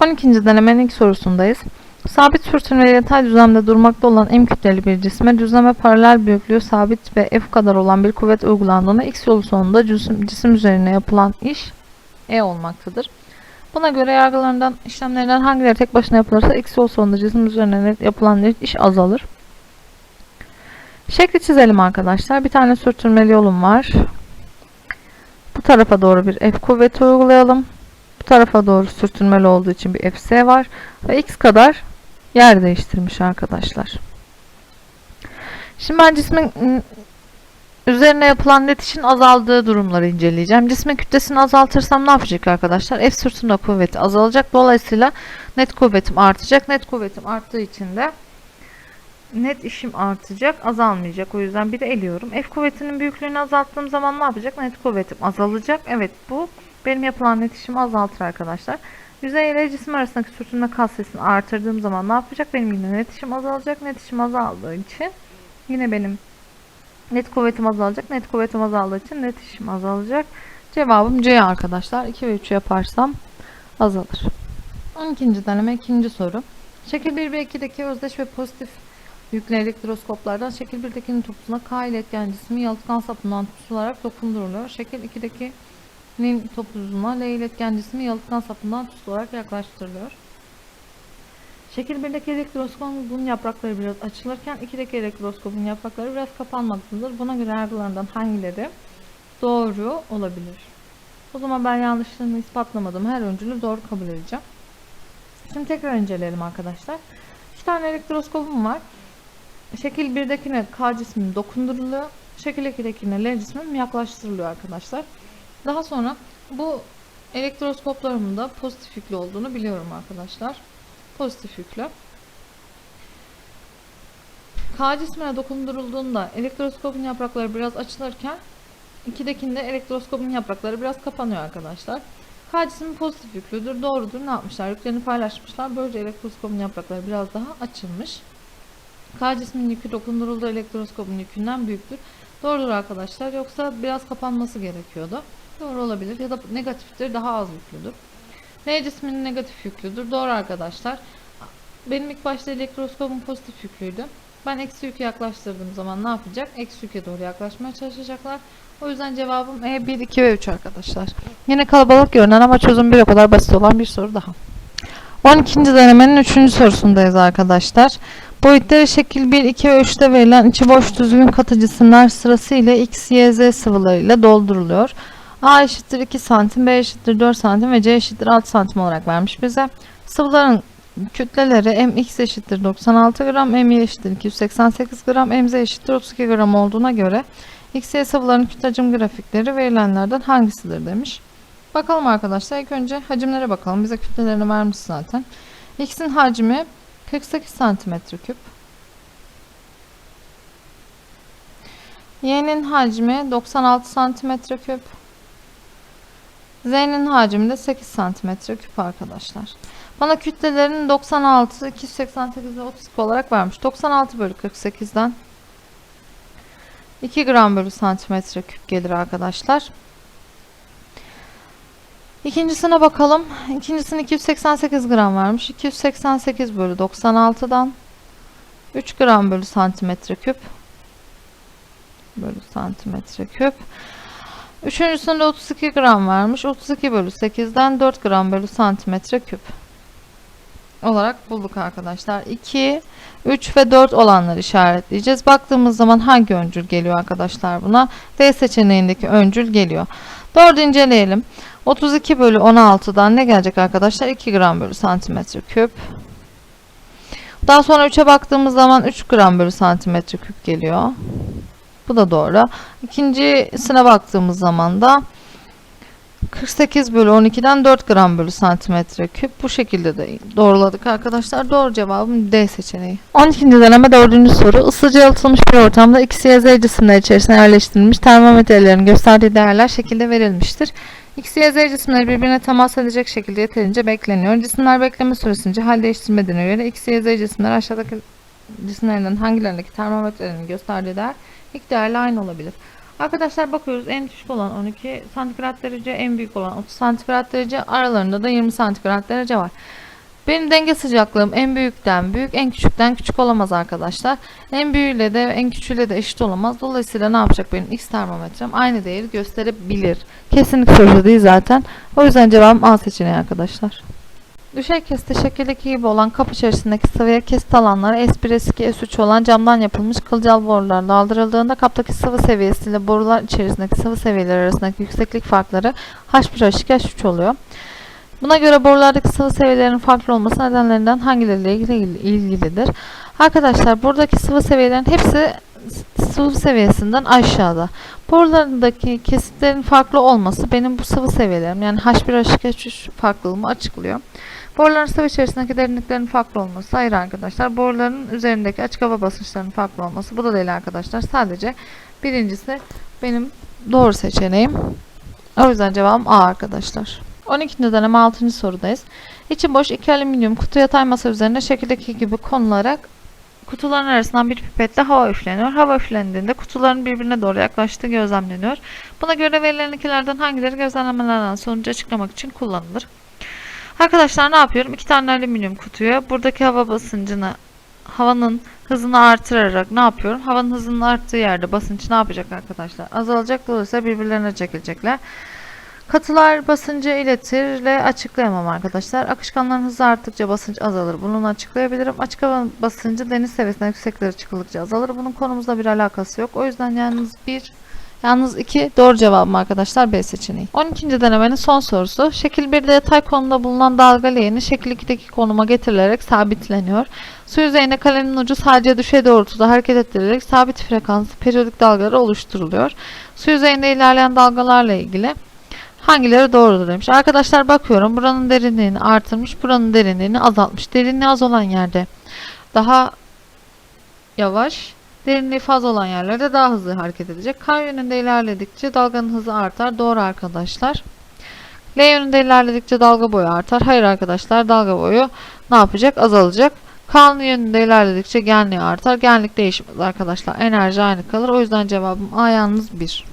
12. denemenin ilk sorusundayız. Sabit sürtünme yatay düzlemde durmakta olan M kütleli bir cisme düzleme paralel büyüklüğü sabit ve F kadar olan bir kuvvet uygulandığında X yolu sonunda cisim, cisim üzerine yapılan iş E olmaktadır. Buna göre yargılarından işlemlerden hangileri tek başına yapılırsa X yolu sonunda cisim üzerine yapılan iş azalır. Şekli çizelim arkadaşlar. Bir tane sürtünmeli yolum var. Bu tarafa doğru bir F kuvveti uygulayalım. Bu tarafa doğru sürtünmeli olduğu için bir fs var. Ve x kadar yer değiştirmiş arkadaşlar. Şimdi ben cismin üzerine yapılan net işin azaldığı durumları inceleyeceğim. Cismin kütlesini azaltırsam ne yapacak arkadaşlar? F sürtünme kuvveti azalacak. Dolayısıyla net kuvvetim artacak. Net kuvvetim arttığı için de net işim artacak, azalmayacak. O yüzden bir de eliyorum. F kuvvetinin büyüklüğünü azalttığım zaman ne yapacak? Net kuvvetim azalacak. Evet bu benim yapılan net işimi azaltır arkadaşlar. Yüzey ile cisim arasındaki sürtünme katsayısını artırdığım zaman ne yapacak? Benim yine net işim azalacak. Net işim azaldığı için yine benim net kuvvetim azalacak. Net kuvvetim azaldığı için net işim azalacak. Cevabım C arkadaşlar. 2 ve 3 yaparsam azalır. 12. deneme 2. soru. Şekil 1 ve 2'deki özdeş ve pozitif yüklü elektroskoplardan şekil 1'dekinin topusuna K iletken cismi yalıtkan sapından tutularak dokunduruluyor. Şekil 2'deki nin topuzuna L iletken cismi yalıtkan sapından tutularak yaklaştırılıyor. Şekil 1'deki elektroskopun yaprakları biraz açılırken 2'deki elektroskopun yaprakları biraz kapanmaktadır. Buna göre yargılarından hangileri doğru olabilir? O zaman ben yanlışlığını ispatlamadım. Her öncülü doğru kabul edeceğim. Şimdi tekrar inceleyelim arkadaşlar. İki tane elektroskopum var. Şekil 1'dekine K cismim dokunduruluyor. Şekil 2'dekine L cismim yaklaştırılıyor arkadaşlar. Daha sonra bu elektroskoplarımın da pozitif yüklü olduğunu biliyorum arkadaşlar. Pozitif yüklü. K cismine dokundurulduğunda elektroskopun yaprakları biraz açılırken ikidekinde elektroskopun yaprakları biraz kapanıyor arkadaşlar. K cismi pozitif yüklüdür. Doğrudur. Ne yapmışlar? Yüklerini paylaşmışlar. Böylece elektroskopun yaprakları biraz daha açılmış. K cismin yükü dokundurulduğu elektroskopun yükünden büyüktür. Doğrudur arkadaşlar. Yoksa biraz kapanması gerekiyordu. Doğru olabilir. Ya da negatiftir. Daha az yüklüdür. N cisminin negatif yüklüdür. Doğru arkadaşlar. Benim ilk başta elektroskopum pozitif yüklüydü. Ben eksi yükü yaklaştırdığım zaman ne yapacak? Eksi yüke doğru yaklaşmaya çalışacaklar. O yüzden cevabım E 1, 2 ve 3 arkadaşlar. Yine kalabalık görünen ama çözüm bir o kadar basit olan bir soru daha. 12. denemenin 3. sorusundayız arkadaşlar. Boyutları şekil 1, 2 ve 3'te verilen içi boş düzgün katı cisimler sırasıyla X, Y, Z sıvılarıyla dolduruluyor. A eşittir 2 santim, B eşittir 4 santim ve C eşittir 6 santim olarak vermiş bize. Sıvıların kütleleri mx eşittir 96 gram, my eşittir 288 gram, mz eşittir 32 gram olduğuna göre x, y sıvıların kütle hacim grafikleri verilenlerden hangisidir demiş. Bakalım arkadaşlar ilk önce hacimlere bakalım. Bize kütlelerini vermiş zaten. X'in hacmi 48 santimetre küp. Y'nin hacmi 96 santimetre küp. Z'nin hacmi de 8 santimetre küp arkadaşlar. Bana kütlelerini 96, 288 ve 32 olarak vermiş. 96 bölü 48'den 2 gram bölü santimetre küp gelir arkadaşlar. İkincisine bakalım. İkincisini 288 gram vermiş. 288 bölü 96'dan 3 gram bölü santimetre küp bölü santimetre küp. Üçüncüsünde 32 gram vermiş. 32 bölü 8'den 4 gram bölü santimetre küp olarak bulduk arkadaşlar. 2, 3 ve 4 olanları işaretleyeceğiz. Baktığımız zaman hangi öncül geliyor arkadaşlar buna? D seçeneğindeki öncül geliyor. 4'ü inceleyelim. 32 bölü 16'dan ne gelecek arkadaşlar? 2 gram bölü santimetre küp. Daha sonra 3'e baktığımız zaman 3 gram bölü santimetre küp geliyor. Bu da doğru. İkincisine baktığımız zaman da 48 bölü 12'den 4 gram bölü santimetre küp. Bu şekilde de doğruladık arkadaşlar. Doğru cevabım D seçeneği. 12. deneme 4. soru. Isıcı yalıtılmış bir ortamda X, Y, Z cisimler içerisine yerleştirilmiş termometrelerin gösterdiği değerler şekilde verilmiştir. X, Y, Z cisimleri birbirine temas edecek şekilde yeterince bekleniyor. Cisimler bekleme süresince hal değiştirmediğine göre X, Y, cisimler aşağıdaki cisimlerinden hangilerindeki termometrelerin gösterdiği değer ilk değerle aynı olabilir. Arkadaşlar bakıyoruz en düşük olan 12 santigrat derece, en büyük olan 30 santigrat derece, aralarında da 20 santigrat derece var. Benim denge sıcaklığım en büyükten büyük, en küçükten küçük olamaz arkadaşlar. En büyüğüyle de en küçüğüyle de eşit olamaz. Dolayısıyla ne yapacak benim X termometrem? Aynı değeri gösterebilir. Kesinlikle soru değil zaten. O yüzden cevabım A seçeneği arkadaşlar. Düşey kesite şekildeki gibi olan kap içerisindeki sıvıya kesit alanları S1, S2, S3 olan camdan yapılmış kılcal borular daldırıldığında kaptaki sıvı seviyesiyle borular içerisindeki sıvı seviyeleri arasındaki yükseklik farkları H1, H2, H3 oluyor. Buna göre borulardaki sıvı seviyelerinin farklı olması nedenlerinden hangileriyle ilgili ilgilidir? Arkadaşlar buradaki sıvı seviyelerin hepsi sıvı seviyesinden aşağıda. Borularındaki kesitlerin farklı olması benim bu sıvı seviyelerim yani H1 H2 H3 farklılığımı açıklıyor. Boruların sıvı içerisindeki derinliklerin farklı olması hayır arkadaşlar. Boruların üzerindeki açık hava basınçlarının farklı olması bu da değil arkadaşlar. Sadece birincisi benim doğru seçeneğim. O yüzden cevabım A arkadaşlar. 12. dönem 6. sorudayız. İçi boş iki alüminyum kutu yatay masa üzerinde şekildeki gibi konularak kutuların arasından bir pipetle hava üfleniyor. Hava üflendiğinde kutuların birbirine doğru yaklaştığı gözlemleniyor. Buna göre verilen ikilerden hangileri gözlemlemelerden sonucu açıklamak için kullanılır? Arkadaşlar ne yapıyorum? İki tane alüminyum kutuya buradaki hava basıncını havanın hızını artırarak ne yapıyorum? Havanın hızının arttığı yerde basınç ne yapacak arkadaşlar? Azalacak dolayısıyla birbirlerine çekilecekler. Katılar basıncı iletirle açıklayamam arkadaşlar. Akışkanların hızı arttıkça basınç azalır. Bunu açıklayabilirim. Açık hava basıncı deniz seviyesinden yükseklere çıkıldıkça azalır. Bunun konumuzla bir alakası yok. O yüzden yalnız bir Yalnız 2 doğru cevabım arkadaşlar B seçeneği. 12. denemenin son sorusu. Şekil 1'de yatay konumda bulunan dalga leğeni şekil 2'deki konuma getirilerek sabitleniyor. Su yüzeyinde kalemin ucu sadece düşey doğrultuda hareket ettirilerek sabit frekanslı periyodik dalgaları oluşturuluyor. Su yüzeyinde ilerleyen dalgalarla ilgili hangileri doğrudur demiş. Arkadaşlar bakıyorum buranın derinliğini artırmış, buranın derinliğini azaltmış. Derinliği az olan yerde daha yavaş, Derinliği fazla olan yerlerde daha hızlı hareket edecek. K yönünde ilerledikçe dalganın hızı artar. Doğru arkadaşlar. L yönünde ilerledikçe dalga boyu artar. Hayır arkadaşlar dalga boyu ne yapacak? Azalacak. K'nın yönünde ilerledikçe genliği artar. Genlik değişmez arkadaşlar. Enerji aynı kalır. O yüzden cevabım A yalnız 1.